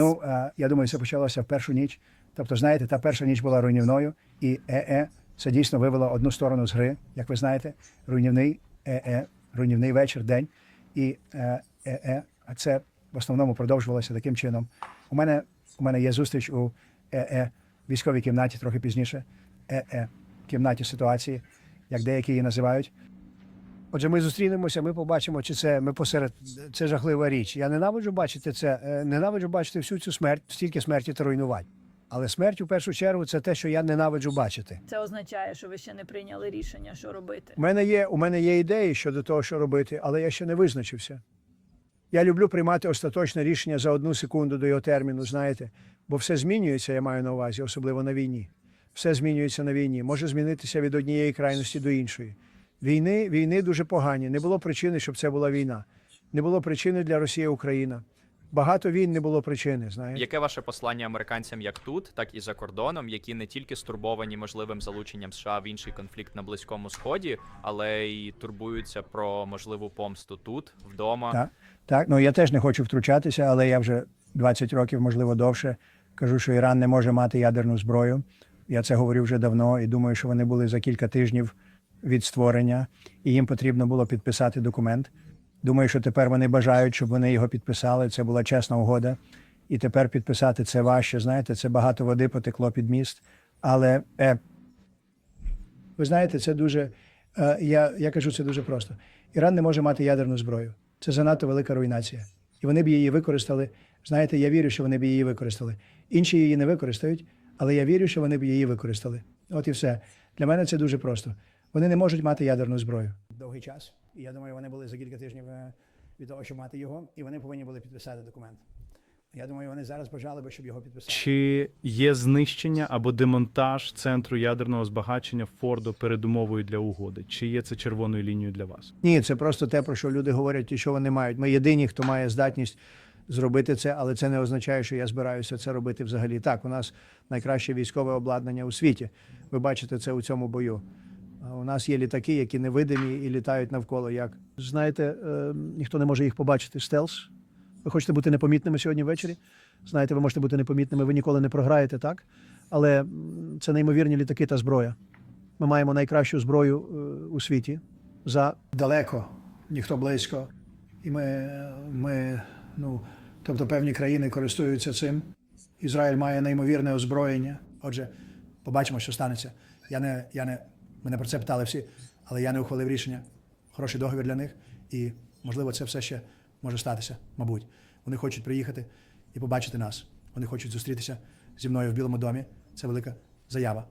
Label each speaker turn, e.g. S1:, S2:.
S1: Ну, е, я думаю, це почалося в першу ніч. Тобто, знаєте, та перша ніч була руйнівною, і ЕЕ це дійсно вивело одну сторону з гри, як ви знаєте, руйнівний ЕЕ, руйнівний вечір, день. І е, ЕЕ, а це в основному продовжувалося таким чином. У мене, у мене є зустріч у ЕЕ військовій кімнаті трохи пізніше. ЕЕ кімнаті ситуації, як деякі її називають. Отже, ми зустрінемося, ми побачимо, чи це ми посеред це жахлива річ. Я ненавиджу бачити це, е, ненавиджу бачити всю цю смерть, стільки смерті та руйнувань. Але смерть у першу чергу це те, що я ненавиджу бачити.
S2: Це означає, що ви ще не прийняли рішення, що робити.
S1: У мене є, у мене є ідеї щодо того, що робити, але я ще не визначився. Я люблю приймати остаточне рішення за одну секунду до його терміну, знаєте, бо все змінюється, я маю на увазі, особливо на війні. Все змінюється на війні. Може змінитися від однієї крайності до іншої. Війни, війни дуже погані. Не було причини, щоб це була війна. Не було причини для Росії Україна. Багато війн не було причини. Знаєте.
S3: Яке ваше послання американцям як тут, так і за кордоном, які не тільки стурбовані можливим залученням США в інший конфлікт на близькому сході, але й турбуються про можливу помсту тут, вдома.
S1: Так, так. Ну я теж не хочу втручатися, але я вже 20 років, можливо, довше кажу, що Іран не може мати ядерну зброю. Я це говорив вже давно і думаю, що вони були за кілька тижнів від створення, і їм потрібно було підписати документ. Думаю, що тепер вони бажають, щоб вони його підписали. Це була чесна угода. І тепер підписати це важче. Знаєте, це багато води потекло під міст. Але е, ви знаєте, це дуже. Е, я, я кажу це дуже просто. Іран не може мати ядерну зброю. Це занадто велика руйнація. І вони б її використали. Знаєте, я вірю, що вони б її використали. Інші її не використають, але я вірю, що вони б її використали. От і все. Для мене це дуже просто. Вони не можуть мати ядерну зброю. Довгий час. І я думаю, вони були за кілька тижнів е, від того, щоб мати його, і вони повинні були підписати документ. Я думаю, вони зараз бажали би, щоб його підписали.
S4: Чи є знищення або демонтаж центру ядерного збагачення Фордо передумовою для угоди? Чи є це червоною лінією для вас?
S1: Ні, це просто те, про що люди говорять і що вони мають. Ми єдині, хто має здатність зробити це, але це не означає, що я збираюся це робити взагалі. Так, у нас найкраще військове обладнання у світі. Ви бачите це у цьому бою. У нас є літаки, які невидимі і літають навколо. Як знаєте, е, ніхто не може їх побачити. Стелс. Ви хочете бути непомітними сьогодні ввечері? Знаєте, ви можете бути непомітними, ви ніколи не програєте, так? Але це неймовірні літаки та зброя. Ми маємо найкращу зброю е, у світі за далеко, ніхто близько. І ми, ми, ну, тобто певні країни користуються цим. Ізраїль має неймовірне озброєння. Отже, побачимо, що станеться. Я не, я не, мене про це питали всі, але я не ухвалив рішення. Хороший договір для них, і можливо це все ще може статися, мабуть. Вони хочуть приїхати і побачити нас. Вони хочуть зустрітися зі мною в Білому домі. Це велика заява.